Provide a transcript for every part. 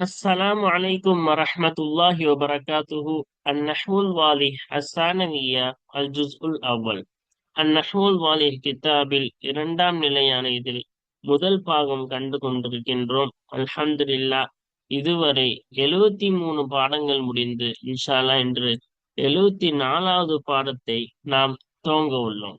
السلام عليكم ورحمة الله وبركاته النحو الواضح الثانوية الجزء الأول النحو الواضح கிதாபில் இரண்டாம் நிலையான இதில் முதல் பாகம் கண்டு கொண்டிருக்கின்றோம் அல்ஹம்துலில்லா இதுவரை எழுவத்தி மூணு பாடங்கள் முடிந்து இன்ஷால்லா என்று எழுவத்தி நாலாவது பாடத்தை நாம் துவங்க உள்ளோம்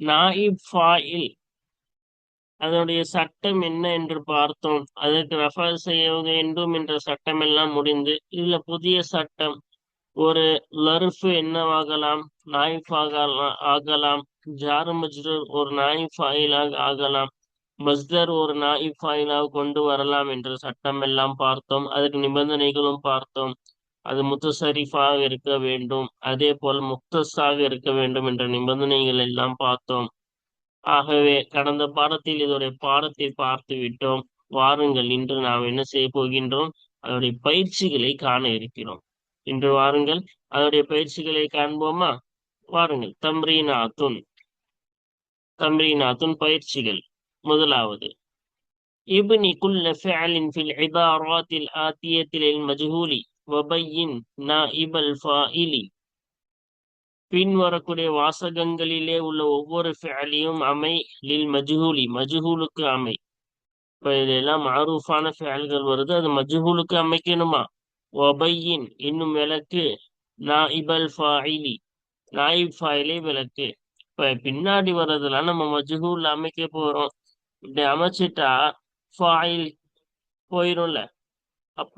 நாயிப் ஃபாயில் அதனுடைய சட்டம் என்ன என்று பார்த்தோம். அதற்கு ரெஃபர் செய்ய வேண்டும் என்ற சட்டம் எல்லாம் முடிந்து இதுல புதிய சட்டம். ஒரு லருஃபு என்னவாகலாம்? நாயிஃப் ஆகலாம். ஆகலாம் ஜாரு மஜ்ரூர் ஒரு நாயிஃப் ஆகலாம். மஸ்தர் ஒரு நாயிஃப் கொண்டு வரலாம் என்ற சட்டம் எல்லாம் பார்த்தோம். அதற்கு நிபந்தனைகளும் பார்த்தோம். அது முத்தசரிஃபாக இருக்க வேண்டும். அதே போல் முக்தஸாக இருக்க வேண்டும் என்ற நிபந்தனைகள் எல்லாம் பார்த்தோம். ஆகவே கடந்த பாடத்தில் இதோடைய பாடத்தை பார்த்து விட்டோம். வாருங்கள் இன்று நாம் என்ன செய்ய போகின்றோம்? அதோடைய பயிற்சிகளை காண இருக்கிறோம். இன்று வாருங்கள் அதோடைய பயிற்சிகளை காண்போமா? வாருங்கள் தம்ரீனாத்துன் தம்ரீனாத்துன் பயிற்சிகள். முதலாவது இப்னி குல்ல ஃபிஅலின் ஃபில் இபாராத்தில் ஆத்தியத்தில் மஜ்ஹூலி. வபையின் நாஇபல் ஃபாயிலி பின்வரக்கூடிய வாசகங்களிலே உள்ள ஒவ்வொரு ஃபேலியும் அமை லில் மஜ்ஹூலி. மஜ்ஹூலுக்கு அமை. இப்போ இதெல்லாம் மாரூஃபான ஃபேல்கள் வருது. அது மஜ்ஹூலுக்கு அமைக்கணுமா? ஒபையின் இன்னும் விளக்கு நாஇபல் ஃபாயிலி நாயிப் ஃபாயிலே விளக்கு. இப்ப பின்னாடி வர்றதுலாம் நம்ம மஜ்ஹூல் அமைக்க போறோம். இப்படி அமைச்சிட்டா ஃபாயில் போயிரும்ல. அப்ப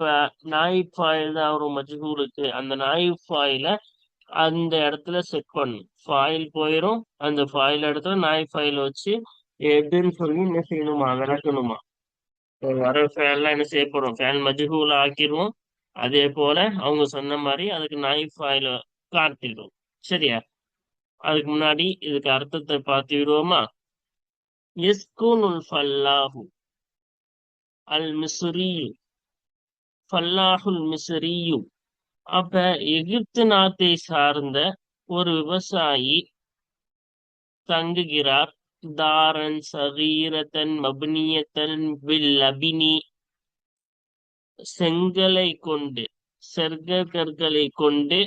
நாயிப் ஃபாயில் தான் வரும் மஜ்ஹூலுக்கு அந்த நாயிப் ஃபாயில அந்த இடத்துல செட் பண்ணும் ஃபாயில் போயிடும் அந்த ஃபாயில் இடத்துல நாய் ஃபாயில் வச்சு எதுன்னு சொல்லி என்ன செய்யணுமா? விளக்கணுமா வர ஃபேன்லாம் என்ன செய்ய போறோம்? ஃபேன் மஜ்ஹூல ஆக்கிடுவோம். அதே போல அவங்க சொன்ன மாதிரி அதுக்கு நாய் ஃபாயில காட்டிடுவோம் சரியா? அதுக்கு முன்னாடி இதுக்கு அர்த்தத்தை பார்த்து விடுவோமா? எஸ்கூனுல் ஃபல்லாஹு அல் மிஸ்ரிyu ஃபல்லாஹுல் மிசரியும் அப்ப எகிப்து நாட்டை சார்ந்த ஒரு விவசாயி தங்குகிறார். தாரன் சகீரத்தன் மபினியத்தன் வில் அபினி செங்கலை கொண்டு செர்க கற்களை கொண்டு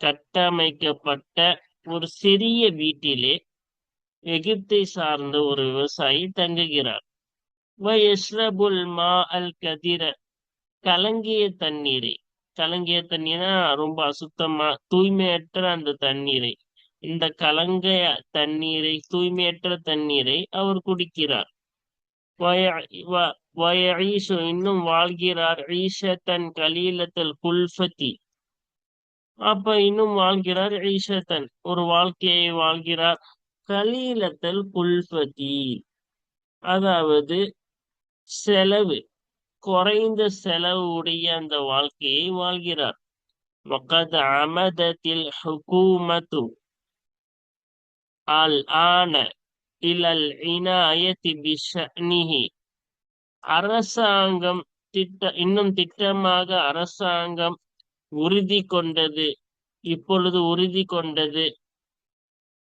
கட்டமைக்கப்பட்ட ஒரு சிறிய வீட்டிலே எகிப்தை சார்ந்த ஒரு விவசாயி தங்குகிறார். வயஸ்ரபுல் மா அல் கதிர. கலங்கிய தண்ணீரை. கலங்கிய தண்ணீர்னா ரொம்ப அசுத்தமா தூய்மையற்ற அந்த தண்ணீரை. இந்த கலங்க தண்ணீரை தூய்மையற்ற தண்ணீரை அவர் குடிக்கிறார். இன்னும் வாழ்கிறார். ஈஷத்தன் கலீலத்தல் குல்ஃபத்தி. அப்ப இன்னும் வாழ்கிறார் ஈஷத்தன் ஒரு வாழ்க்கையை வாழ்கிறார் கலீலத்தல் குல்ஃபதி அதாவது செலவு. குறைந்த செலவு உடைய அந்த வாழ்க்கையை வாழ்கிறார் وقد عمدت الحكومة الآن إلى العناية بشأنه அரசாங்கம் திட்ட இன்னும் திட்டமாக அரசாங்கம் உறுதி கொண்டது இப்பொழுது உறுதி கொண்டது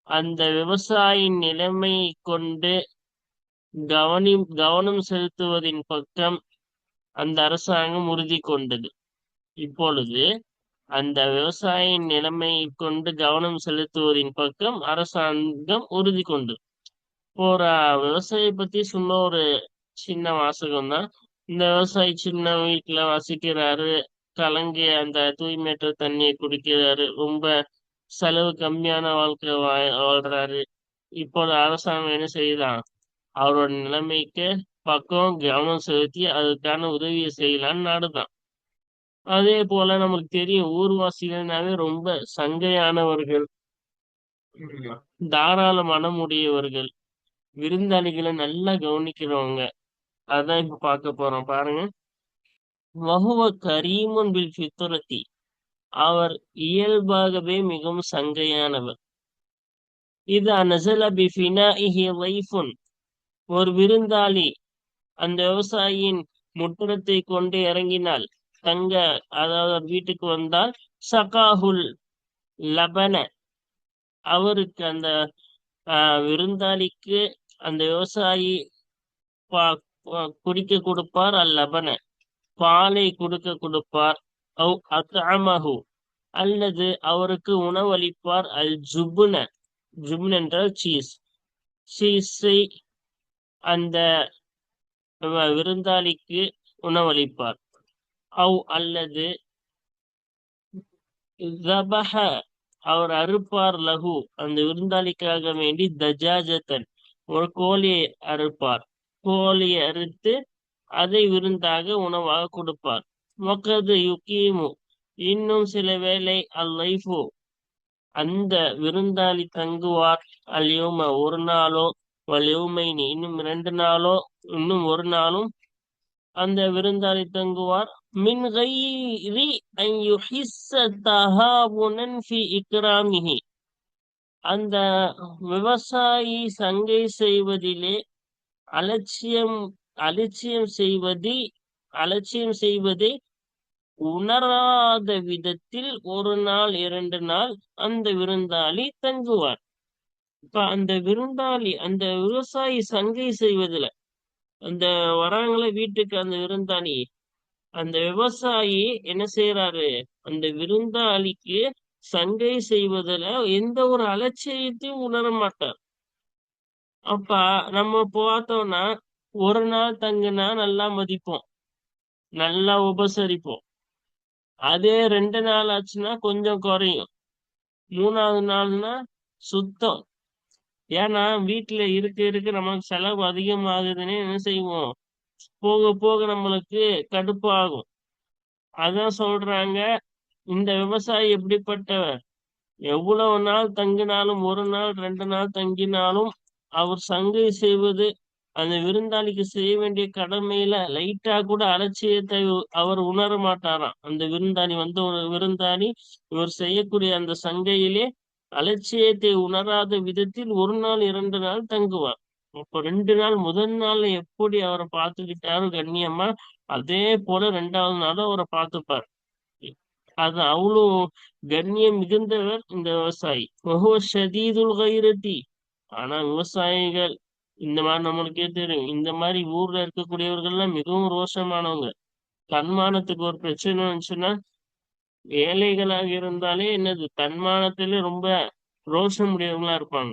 அந்த விவசாயின் நிலைமையை கொண்டு கவனி கவனம் செலுத்துவதின் பக்கம் அந்த அரசாங்கம் உறுதி கொண்டது. இப்பொழுது அந்த விவசாய நிலைமை கொண்டு கவனம் செலுத்துவதின் பக்கம் அரசாங்கம் உறுதி கொண்டு. ஒரு விவசாய பத்தி சும்மா ஒரு சின்ன வாசகம் தான் இந்த விவசாயி சின்ன வீட்டுல வசிக்கிறாரு. கலங்கி அந்த தூய்மையற்ற தண்ணியை குடிக்கிறாரு. ரொம்ப செலவு கம்மியான வாழ்க்கை வாழ்றாரு. இப்போது அரசாங்கம் என்ன செய்யுதான் அவரோட நிலைமைக்கு பக்கம் கவனம் செலுத்தி அதுக்கான உதவியை செய்யலான்னு நாடுதான் அதே போல நமக்கு தெரியும் ஊர்வாசிகள்னாவே ரொம்ப சங்கையானவர்கள். தாராள மனம் உடையவர்கள் விருந்தாளிகளை நல்லா கவனிக்கிறவங்க. அதான் இப்ப பார்க்க போறோம் பாருங்க. மகுவ கரீமன் பில் ஃபித்ரத்தி. அவர் இயல்பாகவே மிகவும் சங்கையானவர். இது நசல பி ஒரு விருந்தாளி அந்த விவசாயியின் முற்றத்தை கொண்டு இறங்கினால் தங்க அதாவது வீட்டுக்கு வந்தால் சகாஹுல் லபன அவருக்கு அந்த விருந்தாளிக்கு அந்த விவசாயி குடிக்க கொடுப்பார். அல்லபன பாலை கொடுக்க கொடுப்பார். அவ் அத்அமஹு அல்லது அவருக்கு உணவளிப்பார் அல் ஜுபுன ஜுபுன் என்றால் சீஸ் சீஸை அந்த விருந்தாளிக்கு உணவளிப்பார். அவ் அல்லது அவர் அறுப்பார் லகு அந்த விருந்தாளிக்காக வேண்டி தஜாஜத்தன் ஒரு கோழியை அறுப்பார். கோழியை அறுத்து அதை விருந்தாக உணவாக கொடுப்பார். மொக்கது யுக்கீமு இன்னும் சில வேளை அல்லைஃபு அந்த விருந்தாளி தங்குவார். அல்யோம ஒரு நாளோ வல்யோமைனி இன்னும் இரண்டு நாளோ இன்னும் ஒரு நாளும் அந்த விருந்தாளி தங்குவார். மின் இக்ராமிஹி. அந்த விவசாயி சங்கை செய்வதிலே அலட்சியம் அலட்சியம் செய்வது அலட்சியம் செய்வதை உணராத விதத்தில் ஒரு நாள் இரண்டு நாள் அந்த விருந்தாளி தங்குவார். இப்ப அந்த விருந்தாளி அந்த விவசாயி சங்கை செய்வதில் அந்த வராங்கள வீட்டுக்கு அந்த விருந்தாளி அந்த விவசாயி என்ன செய்யறாரு அந்த விருந்தாளிக்கு சங்கை செய்வதில் எந்த ஒரு அலட்சியத்தையும் உணர மாட்டார். அப்ப நம்ம பார்த்தோம்னா ஒரு நாள் தங்குனா நல்லா மதிப்போம். நல்லா உபசரிப்போம். அதே ரெண்டு நாள் ஆச்சுன்னா கொஞ்சம் குறையும். மூணாவது நாள்னா சுத்தம். ஏன்னா வீட்டுல இருக்க இருக்க நமக்கு செலவு அதிகமாகுதுன்னு என்ன செய்வோம்? போக போக நம்மளுக்கு கடுப்பாகும். அதான் சொல்றாங்க இந்த விவசாயி எப்படிப்பட்டவர்? எவ்வளவு நாள் தங்கினாலும் ஒரு நாள் ரெண்டு நாள் தங்கினாலும் அவர் சங்கை செய்வது அந்த விருந்தாளிக்கு செய்ய வேண்டிய கடமையில லைட்டா கூட அலட்சியத்தை அவர் உணர மாட்டாராம். அந்த விருந்தாளி வந்து ஒரு விருந்தாளி இவர் செய்யக்கூடிய அந்த சங்கையிலே அலட்சியத்தை உணராத விதத்தில் ஒரு நாள் இரண்டு நாள் தங்குவார். அப்ப ரெண்டு நாள் முதல் நாள் எப்படி அவரை பார்த்துக்கிட்டாரு கண்ணியமா அதே போல ரெண்டாவது நாளும் அவரை பார்த்துப்பார். அது அவ்வளவு கண்ணியம் மிகுந்தவர் இந்த விவசாயி. ஷதீதுல் கைரத்தி ஆனா விவசாயிகள் இந்த மாதிரி நம்மளுக்கே தெரியும். இந்த மாதிரி ஊர்ல இருக்கக்கூடியவர்கள்லாம் மிகவும் ரோஷமானவங்க. தன்மானத்துக்கு ஒரு பிரச்சனை வந்துச்சுன்னா ஏழைகளாக இருந்தாலே என்னது தன்மானத்திலே ரொம்ப ரோஷம் உடையவங்களா இருப்பாங்க.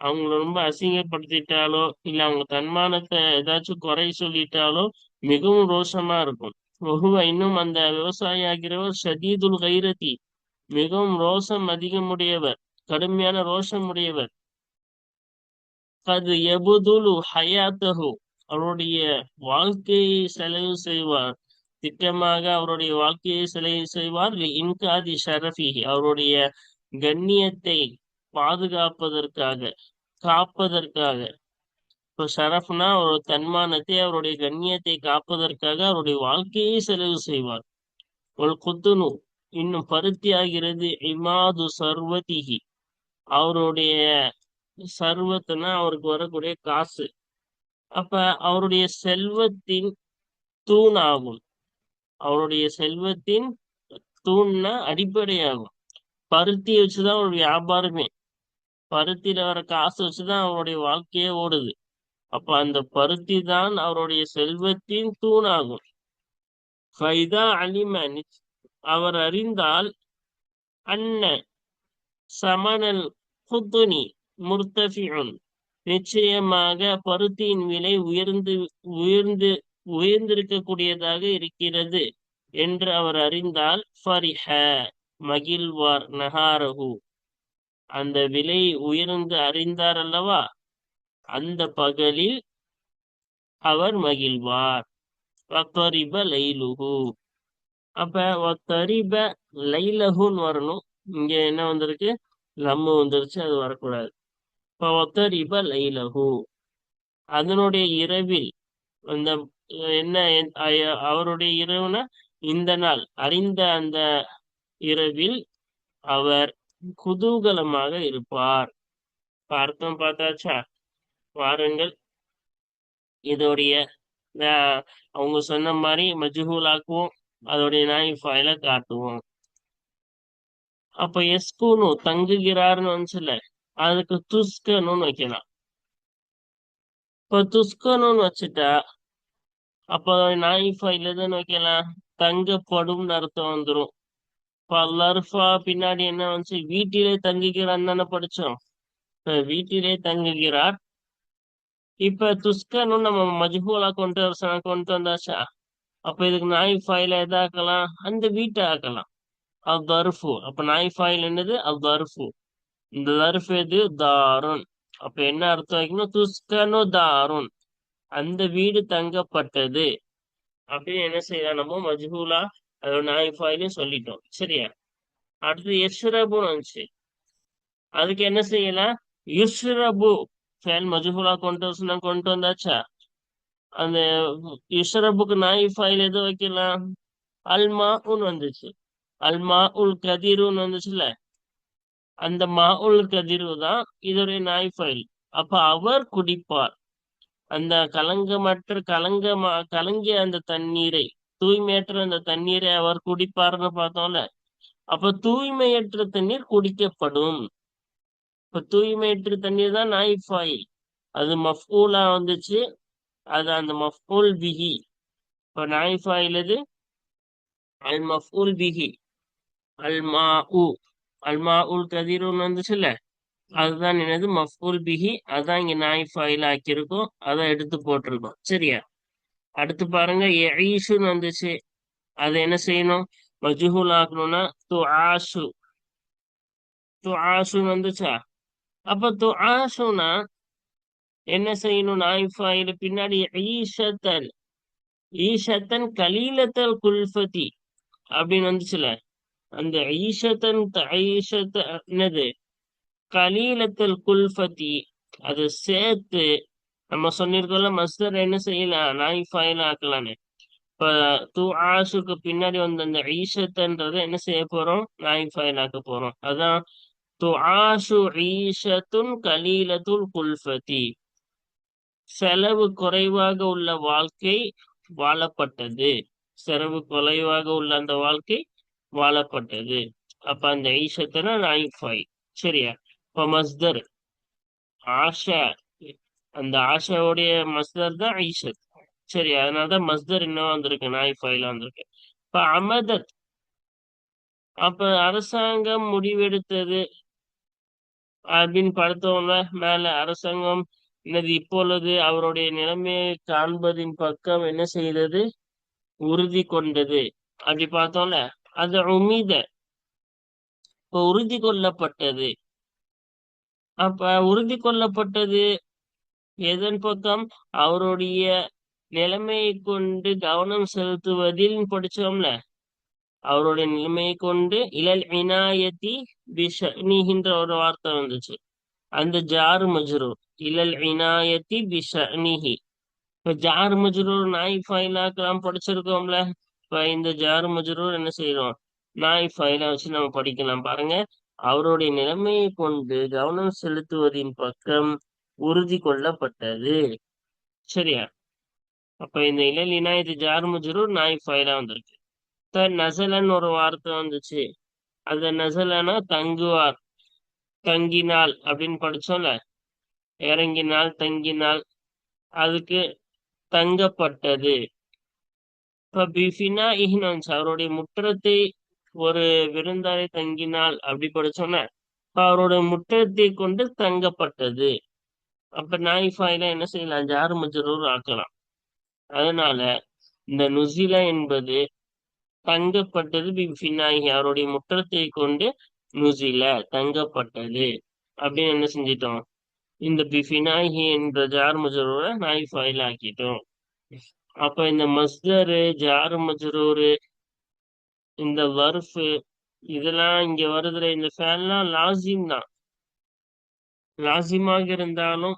அவங்கள ரொம்ப அசிங்கப்படுத்திட்டாலோ இல்ல அவங்க தன்மானத்தை ஏதாச்சும் குறை சொல்லிட்டாலோ மிகவும் ரோஷமா இருக்கும். ஒகுவ இன்னும் அந்த விவசாயி ஆகிறவர் ஷதீதுல் கைரதி. மிகவும் ரோஷம் அதிகமுடையவர் கடுமையான ரோஷம் உடையவர் அது எபுதுலு ஹயாத்தகு அவருடைய வாழ்க்கையை செலவு செய்வார். திட்டமாக அவருடைய வாழ்க்கையை செலவு செய்வார். இன்காதி ஷரஃபி அவருடைய கண்ணியத்தை பாதுகாப்பதற்காக காப்பதற்காக. இப்போ ஷரஃப்னா அவரோட தன்மானத்தை அவருடைய கண்ணியத்தை காப்பதற்காக அவருடைய வாழ்க்கையை செலவு செய்வார். ஒரு குத்துனு இன்னும் பருத்தி ஆகிறது இமாது சர்வதிகி அவருடைய சர்வத்துனா அவருக்கு வரக்கூடிய காசு. அப்ப அவருடைய செல்வத்தின் தூண் ஆகும் அவருடைய செல்வத்தின் தூண்னா அடிப்படையாகும். பருத்தி வச்சுதான் அவருடைய வியாபாரமே. பருத்தியில வர காசு வச்சுதான் அவருடைய வாழ்க்கையே ஓடுது. அப்ப அந்த பருத்தி தான் அவருடைய செல்வத்தின் தூணாகும். ஃபைதா அலிமன் அவர் அறிந்தால் அன்ன சமனல் குத்துனி முர்த்தஃபியுன் நிச்சயமாக பருத்தியின் விலை உயர்ந்து உயர்ந்து உயர்ந்திருக்கக்கூடியதாக இருக்கிறது என்று அவர் அறிந்தால் ஃபரிஹ மகிழ்வார் நகாரகு அந்த விலை உயர்ந்து அறிந்தார் அல்லவா? அந்த பகலில் அவர் மகிழ்வார். வத்தரிப லைலுகு அப்ப வத்தரிப லைலகுன்னு வரணும். இங்க என்ன வந்திருக்கு? லம்மு வந்துருச்சு அது வரக்கூடாது. ஒத்தரிப லைலகு அதனுடைய இரவில் அந்த என்ன அவருடைய இரவுனா இந்த நாள். அறிந்த அந்த இரவில் அவர் குதூகலமாக இருப்பார். அர்த்தம் பார்த்தாச்சா? வாருங்கள் இதோடைய அவங்க சொன்ன மாதிரி மஜ்ஹூலாக்குவோம் அதோடைய நாய் ஃபைல காட்டுவோம். அப்ப எஸ்கூனு தங்குகிறார்னு வந்துச்சுல அதுக்கு துஸ்கனுன்னு வைக்கலாம். இப்ப துஸ்கனுன்னு வச்சுட்டா அப்ப நாய் ஃபைல தான் வைக்கலாம் தங்கப்படும் அர்த்தம் வந்துடும் இப்ப லர்ஃபா பின்னாடி என்ன வந்துச்சு? வீட்டிலே தங்குகிறான் தானே படிச்சோம். வீட்டிலே தங்குகிறார். இப்ப துஸ்கன்னு நம்ம மஜ்ஹூலா கொண்டு வர கொண்டு வந்தாச்சா? அப்ப இதுக்கு நாய் ஃபைல எதாக்கலாம் அந்த வீட்டை ஆக்கலாம். அது தர்ஃபு அப்ப நாய் ஃபைல் என்னது? அது தர்ஃபு இந்த தர்ஃப் எது? தாருன். அப்ப என்ன அர்த்தம் வைக்கணும்? துஸ்கனு தாருன். அந்த வீடு தங்கப்பட்டது. அப்படின்னு என்ன செய்யலாம் நம்ம மஜ்ஹூலா அதோட நாய் சொல்லிட்டோம். சரியா? அடுத்து எஸ்ரபுன்னு வந்துச்சு. அதுக்கு என்ன செய்யலாம் யுஸ்ரபு ஃபேல் மஜ்ஹூலா கொண்டு வச்சுனா கொண்டு வந்தாச்சா? அந்த யுஸ்ரபுக்கு நாய் ஃபைல் எது வைக்கலாம் அல்மா உன் வந்துச்சு. அல்மா உல் கதிருன்னு வந்துச்சுல அந்த மா உல் கதிரு தான் இதோடைய நாய் ஃபைல் அப்ப அவர் குடிப்பார். அந்த கலங்கமற்ற கலங்க கலங்கிய அந்த தண்ணீரை தூய்மையற்ற அந்த தண்ணீரை அவர் குடிப்பார்னு பார்த்தோம்ல அப்ப தூய்மையற்ற தண்ணீர் குடிக்கப்படும். இப்ப தூய்மையற்ற தண்ணீர் தான் நாய் அது மஃபூலா வந்துச்சு. அது அந்த மஃபூல் பிஹி இப்ப நாய் அது அல் மஃபூல் பிஹி அல் மா உ அல் மா உல் கதிருன்னு வந்துச்சுல்ல? அதுதான் என்னது? மஃபூல் பிஹி. அதான் இங்க நாய் ஃபைல் ஆக்கியிருக்கோம். அதை எடுத்து போட்டிருக்கோம் சரியா? அடுத்து பாருங்க ஈஷுன்னு வந்துச்சு. அதை என்ன செய்யணும்? மஜுஹூல் ஆகணும்னா து ஆசு து ஆசுன்னு வந்துச்சா? அப்ப து ஆசுனா என்ன செய்யணும்? நாய் ஃபைல் பின்னாடி ஈஷத்தன் ஈஷத்தன் கலீலத்தல் குல்ஃபதி அப்படின்னு வந்துச்சுல. அந்த ஈஷத்தன் ஈஷத்த என்னது? கலீலத்தில் குல்ஃபதி அது சேர்த்து நம்ம சொல்லியிருக்கோம்ல மஸ்தர் என்ன செய்யலாம் நாய் ஃபைல் ஆக்கலான்னு. இப்ப தூ ஆசுக்கு பின்னாடி வந்த அந்த ஈஷத்தன்றதை என்ன செய்ய போறோம்? நாய் ஃபைல் ஆக்க போறோம். அதான் து ஆசு ஈஷத்துன் கலீலத்துல் குல்ஃபதி செலவு குறைவாக உள்ள வாழ்க்கை வாழப்பட்டது. செலவு குறைவாக உள்ள அந்த வாழ்க்கை வாழப்பட்டது. அப்ப அந்த ஈஷத்துனா நாய் ஃபைல் சரியா? இப்ப மஸ்தர் ஆஷா அந்த ஆஷாவுடைய மஸ்தர் தான் ஐஷத் சரி அதனாலதான் மஸ்தர் இன்னும் வந்திருக்கு. நாய் ஃபைல வந்திருக்கு இப்ப அமதத் அப்ப அரசாங்கம் முடிவெடுத்தது அப்படின்னு படுத்தவங்க மேல அரசாங்கம் என்னது இப்பொழுது அவருடைய நிலைமையை காண்பதின் பக்கம் என்ன செய்தது? உறுதி கொண்டது. அப்படி பார்த்தோம்ல அது உமீத. இப்ப உறுதி கொள்ளப்பட்டது. அப்ப உறுதி கொள்ளப்பட்டது. எதன் பக்கம்? அவருடைய நிலைமையை கொண்டு கவனம் செலுத்துவதில் படிச்சோம்ல. அவருடைய நிலைமையை கொண்டு இளல் இனாயத்தி பிஷனிகின்ற ஒரு வார்த்தை வந்துச்சு. அந்த ஜார் மஜ்ரூர் இளல் இனாயத்தி பிஷனிஹி இப்ப ஜார் மஜ்ரூர் நாய் ஃபைலாக்கெல்லாம் படிச்சிருக்கோம்ல. இப்ப இந்த ஜார் மஜ்ரூர் என்ன செய்யறோம் நாய் ஃபைலா வச்சு நம்ம படிக்கலாம். பாருங்க. அவருடைய நிலைமையை கொண்டு கவனம் செலுத்துவதின் பக்கம் உறுதி கொள்ளப்பட்டது. சரியா? அப்ப இந்த இளல் இனாயத்து ஜார் மஜ்ரூர் நாய் ஃபைலா வந்திருக்கு. நசலன் ஒரு வார்த்தை வந்துச்சு. அந்த நசலனா தங்குவார் தங்கினால் அப்படின்னு படிச்சோம்ல? இறங்கினால் தங்கினால் அதுக்கு தங்கப்பட்டது. இப்ப பிஃபினா இஹ்னு அவருடைய முற்றத்தை ஒரு விருந்தாளி தங்கினால் அப்படி பட சொன்ன. அவரோட முற்றத்தை கொண்டு தங்கப்பட்டது. அப்ப நாய் ஃபைல என்ன செய்யலாம்? ஜார் மஜரூர் ஆக்கலாம். அதனால இந்த நுசிலா என்பது தங்கப்பட்டது. பிபிநாயகி அவருடைய முற்றத்தை கொண்டு நுசில தங்கப்பட்டது. அப்படின்னு என்ன செஞ்சிட்டோம்? இந்த பிஃபினாகி என்ற ஜார் மஜரூரை நாய் ஆக்கிட்டோம் அப்ப இந்த மஸ்தரு ஜார் மஜரூரு இந்த வர்ஃபு இதெல்லாம் இங்க வருதுல இந்த ஃபேன்லாம் லாசிம் தான் லாசிமாக இருந்தாலும்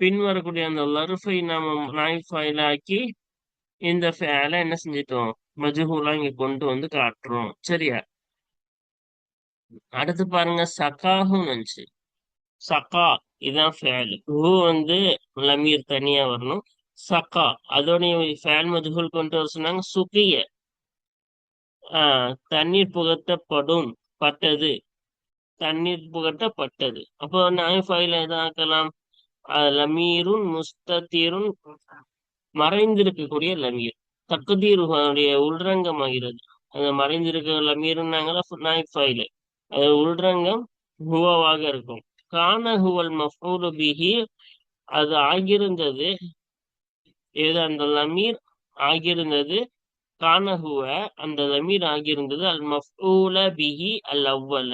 பின் வரக்கூடிய அந்த லருஃபை நாம நாய் ஃபைல் ஆக்கி இந்த ஃபேல என்ன செஞ்சிட்டோம்? மஜுஹூலாம் இங்க கொண்டு வந்து காட்டுறோம். சரியா? அடுத்து பாருங்க சகாஹுன்னு வந்துச்சு. சகா இதான் ஃபேல் ஹூ வந்து லமீர் தனியா வரணும். சகா அதோடைய ஃபேல் மஜ்ஹூல் கொண்டு வர சொன்னாங்க சுகிய. தண்ணீர் புகட்டப்படும் பட்டது. தண்ணீர் புகட்டப்பட்டது. அப்போ நாய் ஃபைல எதாக்கலாம் லமீரும் முஸ்தீரும் மறைந்திருக்கக்கூடிய லமீர். தக்குதீருடைய உள்ரங்கமாகிறது. அந்த மறைந்திருக்க லமீருன்னாங்களா நாய் அது உள்ரங்கம் ஹுவாவாக இருக்கும். கான ஹுவல் மஃபூலு பிஹி அது ஆகியிருந்தது. ஏது அந்த லமீர்? ஆகியிருந்தது கானஹுவ அந்த தமீர் ஆகியிருந்தது. அல் மஃபூல பிஹி அல் அவ்வல.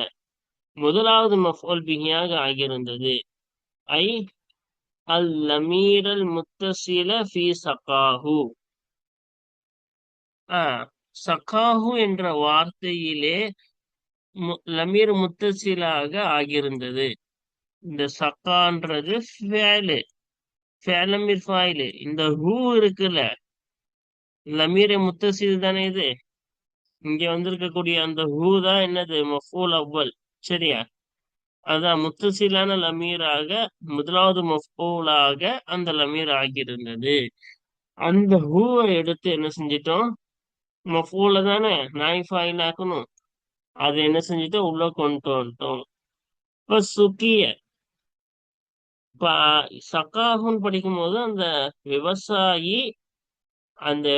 முதலாவது மஃபூல் பிஹியாக ஆகியிருந்தது. ஐ அல் லமீர் அல் முத்தசில ஃபி சகாஹு. சகாஹு என்ற வார்த்தையிலே லமீர் முத்தசிலாக ஆகியிருந்தது. இந்த சக்கான்றது ஃபேலு. ஃபேலமிர் ஃபாயிலு இந்த ஹூ இருக்குல்ல லமீரை முத்தசில் தானே இது? இங்க வந்திருக்கக்கூடிய அந்த ஹூ தான் என்னது? மஃபூல் அவ்வல். சரியா? அதான் முத்தசிலான லமீராக முதலாவது மஃபூலாக அந்த லமீர் ஆகியிருந்தது. அந்த ஹூவை எடுத்து என்ன செஞ்சிட்டோம்? மஃபூல தானே நாய்ஃபாயில் ஆக்கணும். அது என்ன செஞ்சிட்டோம் உள்ள கொண்டு வந்துட்டோம். இப்ப சுக்கிய. இப்ப சக்காகுன்னு படிக்கும்போது அந்த விவசாயி அந்த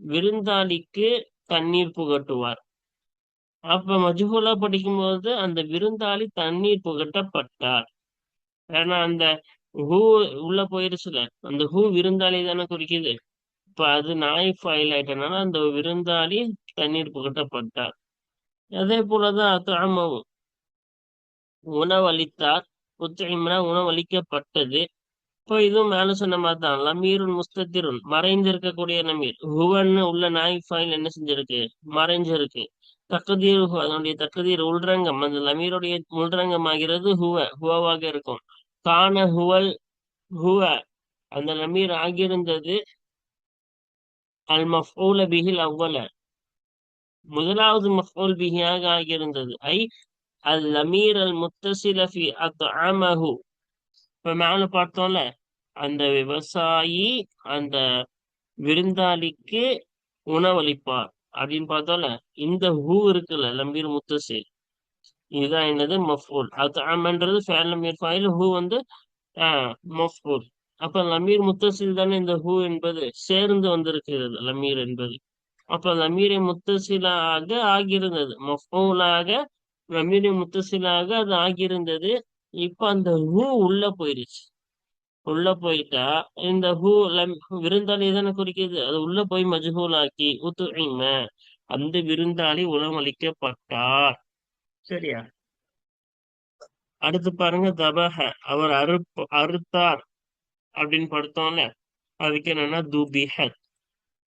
விருந்தாளிக்கு தண்ணீர் புகட்டுவார். அப்ப மஜ்ஹூலா படிக்கும்போது அந்த விருந்தாளி தண்ணீர் புகட்டப்பட்டார். ஏன்னா அந்த ஹூ உள்ள போயிருச்சுல அந்த ஹூ விருந்தாளி தானே குறிக்குது. இப்ப அது நாய் ஃபைல் ஆயிட்டனால அந்த விருந்தாளி தண்ணீர் புகட்டப்பட்டார். அதே போலதான் அத்தாமவும் உணவளித்தார். உத்திமனா உணவளிக்கப்பட்டது. இப்போ இதுவும் மேல சொன்ன மாதிரி தான் லமீருன் முஸ்தத்திருன் மறைந்திருக்கக்கூடிய நமீர் ஹுவன்னு உள்ள நாய் ஃபைல் என்ன செஞ்சிருக்கு? மறைஞ்சிருக்கு. தக்கதீர் அதனுடைய தக்கதீர் உள்ரங்கம் அந்த லமீருடைய உள்ரங்கம் ஆகிறது ஹுவ ஹுவாவாக இருக்கும். கான ஹுவல் ஹுவ அந்த லமீர் ஆகியிருந்தது அல் மஃபூல பிகில் அவ்வல. முதலாவது மஃபூல் பிகியாக ஆகியிருந்தது. ஐ அல் லமீர் அல் முத்தசில ஃபி அத்அமஹு. இப்ப மேல பார்த்தோம்ல அந்த விவசாயி அந்த விருந்தாளிக்கு உணவளிப்பார். அப்படின்னு பார்த்தோம்ல இந்த ஹூ இருக்குல்ல லம்பீர் முத்தசில் இதுதான் என்னது? மஃபூல். அது ஆமன்றது ஃபேல் லம்பீர் ஃபாயில் ஹூ வந்து மஃபூல். அப்ப லமீர் முத்தசில் தானே இந்த ஹூ என்பது? சேர்ந்து வந்திருக்கிறது லமீர் என்பது. அப்ப லமீரை முத்தசிலாக ஆகியிருந்தது. மஃபூலாக லமீரை முத்தசிலாக அது ஆகியிருந்தது. இப்ப அந்த ஹூ உள்ள போயிருச்சு. உள்ள போயிட்டா இந்த ஹூ விருந்தாளி தானே குறிக்கிறது அது உள்ள போய் மஜ்ஹூலாக்கி உத்துஇம அந்த விருந்தாளி உணவளிக்கப்பட்டார். சரியா? அடுத்து பாருங்க தபஹ அவர் அறுப்பு அறுத்தார் அப்படின்னு படுத்தோம்ல அதுக்கு என்னன்னா துபிஹத்.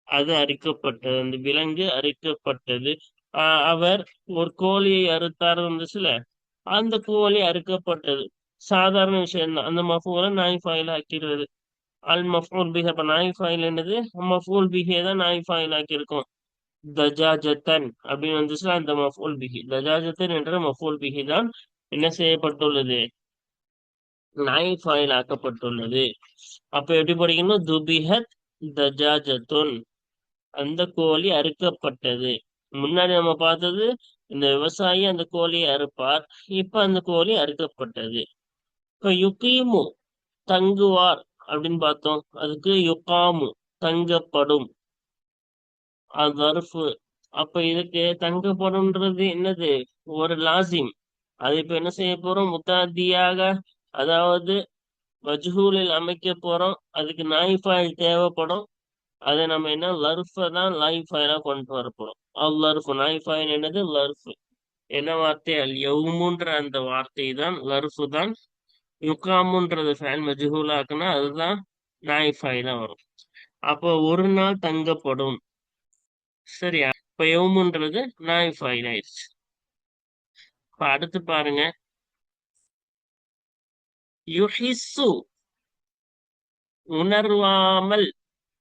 அது அரிக்கப்பட்டது அந்த விலங்கு அரிக்கப்பட்டது ஆஹ் அவர் ஒரு கோழியை அறுத்தார் வந்துச்சுல அந்த கோழி அறுக்கப்பட்டது. சாதாரண விஷயம் தான். அந்த மஃபூல நாய்ஃபாயில் ஆக்கிடுறது. அல் மஃபூல் பிஹ அப்ப நாய்ஃபாயில் என்னது? மஃபூல் பிஹே தான் நாய் ஃபாயில் ஆக்கியிருக்கோம். தஜாஜத்தன் அப்படின்னு வந்துச்சுன்னா அந்த மஃபூல் பிஹி. தஜாஜத்தன் என்ற மஃபூல் பிஹி தான் என்ன செய்யப்பட்டுள்ளது? நாய்ஃபாயில் ஆக்கப்பட்டுள்ளது. அப்ப எப்படி படிக்கணும்? துபிஹத் தஜாஜத்துன் அந்த கோழி அறுக்கப்பட்டது. முன்னாடி நம்ம பார்த்தது இந்த விவசாயி அந்த கோழியை அறுப்பார். இப்ப அந்த கோழி அறுக்கப்பட்டது. இப்போ யுகீமு தங்குவார் அப்படின்னு பார்த்தோம். அதுக்கு யுகாமு தங்கப்படும். அது அப்ப இதுக்கு தங்கப்படும்ன்றது என்னது? ஒரு லாசிம். அது இப்ப என்ன செய்ய போறோம்? முத்தாதியாக அதாவது மஜ்ஹூலில் அமைக்க போறோம். அதுக்கு நாய் ஃபைல் தேவைப்படும். அதை நம்ம என்ன? லர்ஃபை தான் லாய்ஃபாயிலா கொண்டு வர போறோம். அல் லர்ஃப் நாய் என்னது? லர்ஃப் என்ன வார்த்தை? அல் யவுமுன்ற அந்த வார்த்தை தான் லர்ஃபு தான். யுக்காமுன்றது ஃபேல் மஜ்ஹூலாக்குனா அதுதான் நாய் வரும். அப்போ ஒரு நாள் தங்கப்படும். சரியா? இப்ப யோமுன்றது நாய் ஃபைல் ஆயிடுச்சு. இப்ப அடுத்து பாருங்க. யுஹிசு உணர்வாமல்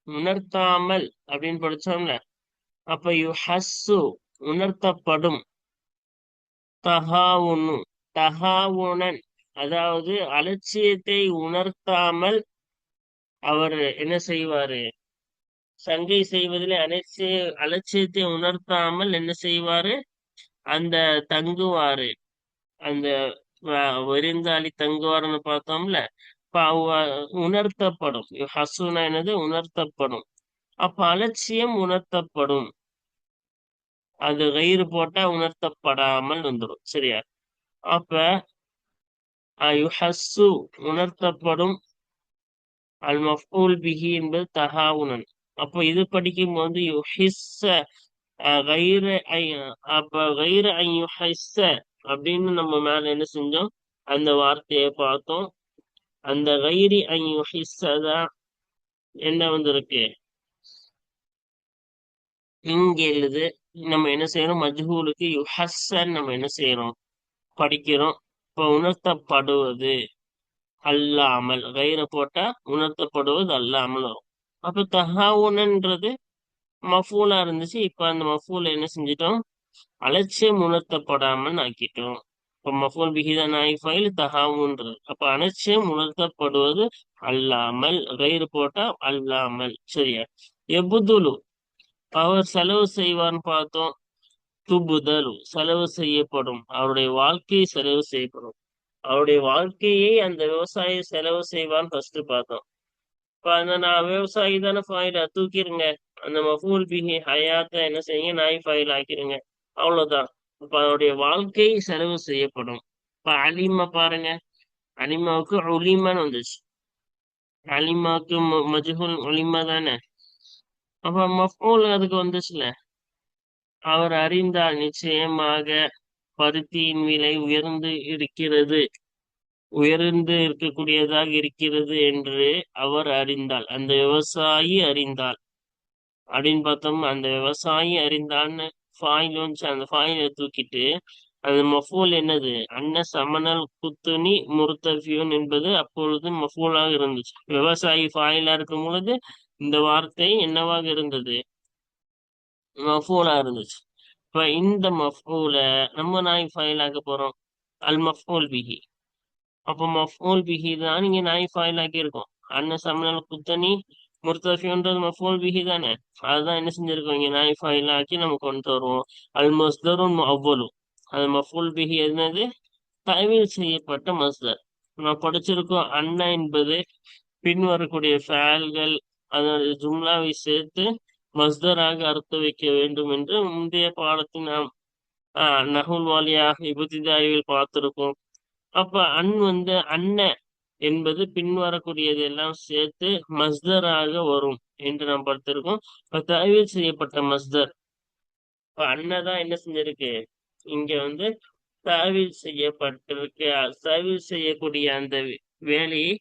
உணர்த்தாமல் அப்படின்னு படிச்சோம்ல. அப்ப யு ஹஸ்ஸு உணர்த்தப்படும். தகாவுனு தகாவுனன். அதாவது அலட்சியத்தை உணர்த்தாமல் அவர் என்ன செய்வாரு? சங்கை செய்வதிலே அலட்சிய அலட்சியத்தை உணர்த்தாமல் என்ன செய்வாரு? அந்த தங்குவாரு. அந்த விருந்தாளி தங்குவாருன்னு பார்த்தோம்ல உணர்த்தப்படும். ஹசுனா என்னது? உணர்த்தப்படும். அப்ப அலட்சியம் உணர்த்தப்படும். அது கயிறு போட்டா உணர்த்தப்படாமல் வந்துடும் சரியா? அப்ப யுஹஸ்ஸு உணர்த்தப்படும் அல் மஃபூல் பிஹி என்பது தகாவுனன் அப்போ இது படிக்கும் போது யுஹிஸ்ஸ கயிற அப்ப கயிற ஐயுஹிஸ்ஸ அப்படின்னு நம்ம மேல என்ன செஞ்சோம்? அந்த வார்த்தையை பார்த்தோம். அந்த கயிறி ஐயுஹிஸ்ஸதான் என்ன வந்திருக்கு? இங்க எழுது. நம்ம என்ன செய்யறோம்? மஜ்ஹூலுக்கு யுஹஸ்ஸன் நம்ம என்ன செய்யறோம்? படிக்கிறோம். இப்ப உணர்த்தப்படுவது அல்லாமல். கயிறை போட்டா உணர்த்தப்படுவது அல்லாமல் வரும். அப்ப தஹாவுனன்றது மஃபூலா இருந்துச்சு. இப்ப அந்த மஃபூல என்ன செஞ்சிட்டோம்? அலட்சியம் உணர்த்தப்படாமல் ஆக்கிட்டோம். இப்ப மஃபூல் பிகிதா நாய் ஃபைல் தஹாவுன்றது. அப்ப அலட்சியம் உணர்த்தப்படுவது அல்லாமல் கயிறு போட்டா அல்லாமல். சரியா? எபுதுலு அவர் செலவு செய்வார்னு பார்த்தோம். துபுதல் செலவு செய்யப்படும். அவருடைய வாழ்க்கை செலவு செய்யப்படும். அவருடைய வாழ்க்கையை அந்த விவசாயி செலவு செய்வான்னு ஃபர்ஸ்ட் பார்த்தோம். இப்ப அந்த நான் விவசாயி தானே ஃபாயிலா தூக்கிருங்க. அந்த மஃபூல் பிஹி ஹயாத்த என்ன செய்யுங்க? நாய் ஃபாயில் ஆக்கிருங்க. அவ்வளவுதான். இப்ப அவருடைய வாழ்க்கை செலவு செய்யப்படும். இப்ப அலிமா பாருங்க. அலிமாவுக்கு ஒலிமான்னு வந்துச்சு. அலிமாவுக்கு மஜ்ஹுல் ஒலிமா தானே. அப்ப மஃபூல் அதுக்கு வந்துச்சுல. அவர் அறிந்தால் நிச்சயமாக பருத்தியின் விலை உயர்ந்து இருக்கிறது உயர்ந்து இருக்கக்கூடியதாக இருக்கிறது என்று அவர் அறிந்தால் அந்த விவசாயி அறிந்தால். அப்படின்னு பார்த்தோம் அந்த விவசாயி அறிந்தான்னு ஃபாயில் அந்த ஃபாயில தூக்கிட்டு அந்த மஃபூல் என்னது? அன்ன சமணல் குத்துணி முருத்தஃபியூன் என்பது அப்பொழுது மஃபூலாக இருந்துச்சு. விவசாயி ஃபாயிலா இருக்கும் பொழுது இந்த வார்த்தை என்னவாக இருந்தது? மஃபூலா இருந்துச்சு. இப்ப இந்த மஃபூல நம்ம நாய் ஃபைல் ஆக்க போறோம். அல் மஃபூல் பிஹி. அப்போ மஃபூல் பிஹி தான் இங்க நாய் ஃபைல் ஆக்கி இருக்கும் அண்ணன் சமணல் குத்தனி முர்த்தஃபின்றது மஃபூல் பிஹி தானே? அதுதான் என்ன செஞ்சிருக்கோம். இங்க நாய் ஃபைல் ஆக்கி நம்ம கொண்டு வருவோம். அல் மஸ்தரும் அவ்வளவு அது மஃபூல் பிஹி என்னது? தவிர செய்யப்பட்ட மஸ்தர். நான் படிச்சிருக்கோம் அண்ணா என்பது பின் வரக்கூடிய ஃபேல்கள் அதனுடைய ஜும்லாவை சேர்த்து மஸ்தராக அர்த்த வைக்க வேண்டும் என்று முந்தைய பாடத்தில் நாம் நகுல் வாலியாக இபுத்திதாயில் பார்த்திருக்கோம். அப்ப அன் வந்து அன்ன என்பது பின்வரக்கூடியது எல்லாம் சேர்த்து மஸ்தராக வரும் என்று நாம் பார்த்திருக்கோம். தயவில் செய்யப்பட்ட மஸ்தர். இப்ப அன்னதான் என்ன செஞ்சிருக்கு? இங்க வந்து தயவில் செய்யப்பட்டிருக்கு. தயவில் செய்யக்கூடிய அந்த வேலையை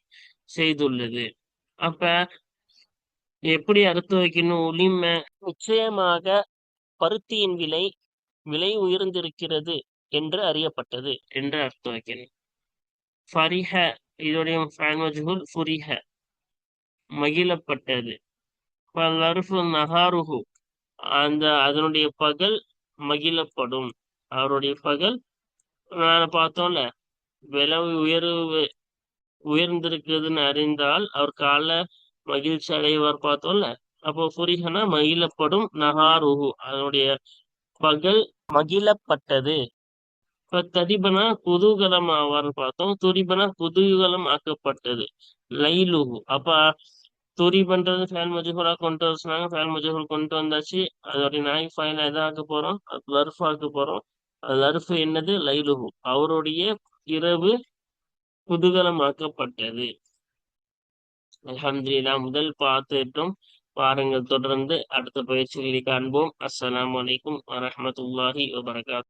செய்துள்ளது. அப்ப எப்படி அறுத்து வைக்கணும்? உளிமை நிச்சயமாக பருத்தியின் விலை விலை உயர்ந்திருக்கிறது என்று அறியப்பட்டது என்று அர்த்தம் வைக்கணும். ஃபரிஹ இதோடைய ஃபேன்வஜுகுல் ஃபுரிஹ மகிழப்பட்டது. நகாருஹு அந்த அதனுடைய பகல் மகிழப்படும். அவருடைய பகல் நான் பார்த்தோம்ல விலை உயர்வு உயர்ந்திருக்கிறதுன்னு அறிந்தால் அவர் கால மகிழ்ச்சி அடைவார் பார்த்தோம்ல? அப்போ புரிகனா மகிழப்படும் நகாருஹு. அதனுடைய பகல் மகிழப்பட்டது. இப்ப ததிபனா குதூகலம் ஆவார்னு பார்த்தோம். துரிபனா குதூகலம் ஆக்கப்பட்டது லைலுகு அப்ப துரிபன்றது ஃபேல் மஜூரா கொண்டு வர சொன்னாங்க. ஃபேல் மஜூர் கொண்டு வந்தாச்சு. அதோடைய நாய் ஃபைல எதை ஆக்க போறோம். லர்ஃப் ஆக்க போறோம். லர்ஃப் என்னது? லைலுகு அவருடைய இரவு குதூகலமாக்கப்பட்டது. அலமதுல்லா முதல் பார்த்துட்டோம் பாருங்கள். தொடர்ந்து அடுத்த பயிற்சிகளை காண்போம். அஸ்லாம் வலைக்கும் வரமத்துல்லாஹி வபரகாத்.